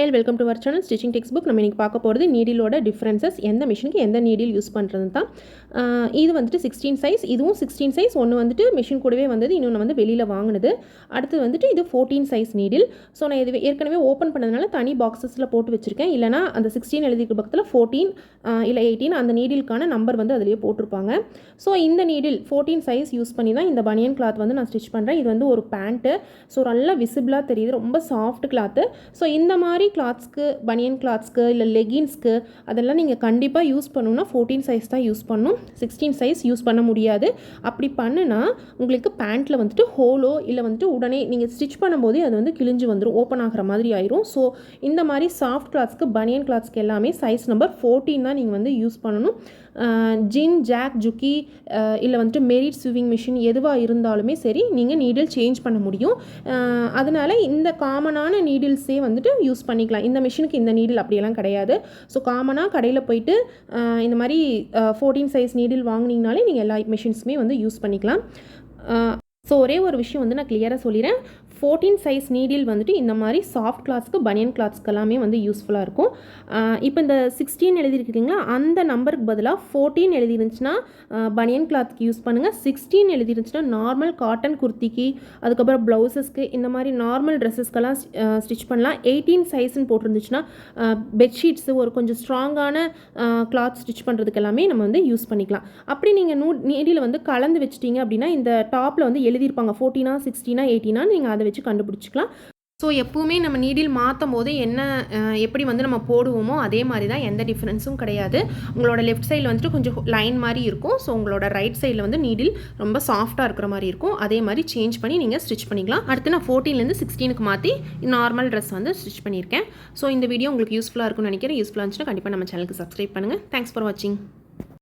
Hi all welcome to our channel stitching text book நம்ம இன்றைக்கி பார்க்க போகிறது நீடிலோட டிஃப்ரென்சஸ் எந்த மிஷினுக்கு எந்த நீடில் யூஸ் பண்ணுறது தான் இது வந்துட்டு சிக்ஸ்டீன் சைஸ் இதுவும் சிக்ஸ்டீன் சைஸ் ஒன்று வந்துட்டு மிஷின் கூடவே வந்தது இன்னொன்று வந்து வெளியில் வாங்கினது. அடுத்து வந்துட்டு இது ஃபோர்டீன் சைஸ் நீடில் ஸோ நான் இது ஏற்கனவே ஓப்பன் பண்ணதுனால தனி பாக்ஸஸில் போட்டு வச்சுருக்கேன். இல்லைனா அந்த சிக்ஸ்டீன் எழுதிக்கிற பக்கத்தில் ஃபோர்டீன் இல்லை எயிட்டீன் அந்த நீடிலுக்கான நம்பர் வந்து அதிலேயே போட்டிருப்பாங்க. ஸோ இந்த நீடில் ஃபோர்டீன் சைஸ் யூஸ் பண்ணி தான் இந்த பனியன் கிளாத் வந்து நான் ஸ்டிச் பண்ணுறேன் இது வந்து ஒரு பேண்ட்டு ஸோ நல்லா விசிபிளாக தெரியுது. ரொம்ப சாஃப்ட் கிளாத்து ஸோ இந்த மாதிரி கிளாத்ஸ்க்கு பனியன் கிளாத்ஸ்க்கு இல்லை லெகின்ஸ்க்கு அதெல்லாம் நீங்கள் கண்டிப்பாக யூஸ் பண்ணணும்னா ஃபோர்டீன் சைஸ் தான் யூஸ் பண்ணணும். சிக்ஸ்டீன் சைஸ் யூஸ் பண்ண முடியாது. அப்படி பண்ணுனா உங்களுக்கு பேண்ட்டில் வந்துட்டு ஹோலோ இல்லை வந்துட்டு உடனே நீங்கள் ஸ்டிச் பண்ணும்போதே அது வந்து கிழிஞ்சு வந்துடும் ஓப்பன் ஆகிற மாதிரி ஆயிரும். ஸோ இந்த மாதிரி சாஃப்ட் கிளாத்ஸ்க்கு பனியன் கிளாத்ஸ்க்கு எல்லாமே சைஸ் நம்பர் ஃபோர்டீன் தான் நீங்கள் வந்து யூஸ் பண்ணணும். ஜின் ஜாக் ஜுக்கி இல்லை வந்துட்டு மெரிட் ஸ்விவிங் மிஷின் எதுவாக இருந்தாலுமே சரி நீங்கள் நீடில் சேஞ்ச் பண்ண முடியும். அதனால் இந்த காமனான நீடில்ஸே வந்துட்டு யூஸ் பண்ணிக்கலாம். இந்த மிஷினுக்கு இந்த நீடில் அப்படியெல்லாம் கிடையாது. ஸோ காமனாக கடையில் போயிட்டு இந்த மாதிரி ஃபோர்டீன் சைஸ் நீடில் வாங்கினீங்கனாலே நீங்கள் எல்லா மிஷின்ஸுமே வந்து யூஸ் பண்ணிக்கலாம். ஸோ ஒரே ஒரு விஷயம் வந்து நான் கிளியராக சொல்லிடுறேன் ஃபோர்டீன் சைஸ் நீடில் வந்துட்டு இந்த மாதிரி சாஃப்ட் கிளாத்ஸ்க்கு பனியன் கிளாத்ஸ்க்கு எல்லாமே வந்து யூஸ்ஃபுல்லாக இருக்கும். இப்போ இந்த சிக்ஸ்டீன் எழுதிருக்கீங்களா அந்த நம்பருக்கு பதிலாக ஃபோர்டீன் எழுதிருந்துச்சுன்னா பனியன் கிளாத்க்கு யூஸ் பண்ணுங்கள் சிக்ஸ்டீன் எழுதிருந்துச்சுன்னா நார்மல் காட்டன் குர்த்திக்கு அதுக்கப்புறம் ப்ளவுசஸ்க்கு இந்த மாதிரி நார்மல் ட்ரெஸ்ஸஸ்க்கெல்லாம் ஸ்டிச் பண்ணலாம். எயிட்டீன் சைஸ்ன்னு போட்டிருந்துச்சுன்னா பெட்ஷீட்ஸு ஒரு கொஞ்சம் ஸ்ட்ராங்கான கிளாத் ஸ்டிச் பண்ணுறதுக்கு எல்லாமே நம்ம வந்து யூஸ் பண்ணிக்கலாம். அப்படி நீங்கள் நூ நீடியில் வந்து கலந்து வச்சிட்டிங்க அப்படின்னா இந்த டாப்பில் வந்து எழுதியிருப்பாங்க. ஃபோர்டீனா சிக்ஸ்டீனா எயிட்டீனா நீங்கள் அதை வச்சு கண்டுபிடிச்சிக்கலாம். ஸோ எப்பவுமே நம்ம நீடில் மாற்றும் போது என்ன எப்படி வந்து நம்ம போடுவோமோ அதே மாதிரி தான் எந்த டிஃப்ரென்ஸும் கிடையாது. உங்களோட லெஃப்ட் சைடில் வந்துட்டு கொஞ்சம் லைன் மாதிரி இருக்கும். ஸோ உங்களோட ரைட் சைடில் வந்து நீடில் ரொம்ப சாஃப்டாக இருக்கிற மாதிரி இருக்கும். அதே மாதிரி சேஞ்ச் பண்ணி நீங்கள் ஸ்டிச் பண்ணிக்கலாம். அடுத்து நான் ஃபோர்டீன்லேருந்து சிக்ஸ்டீனுக்கு மாற்றி நார்மல் ட்ரெஸ் வந்து ஸ்டிச் பண்ணியிருக்கேன். ஸோ இந்த வீடியோ உங்களுக்கு யூஸ்ஃபுல்லாக இருக்கும்னு நினைக்கிறேன். யூஸ்ஃபுல்லாக இருந்துச்சுன்னா கண்டிப்பாக நம்ம சேனலுக்கு சப்ஸ்கிரைப் பண்ணுங்கள் தேங்க்ஸ் ஃபார் வாட்சிங்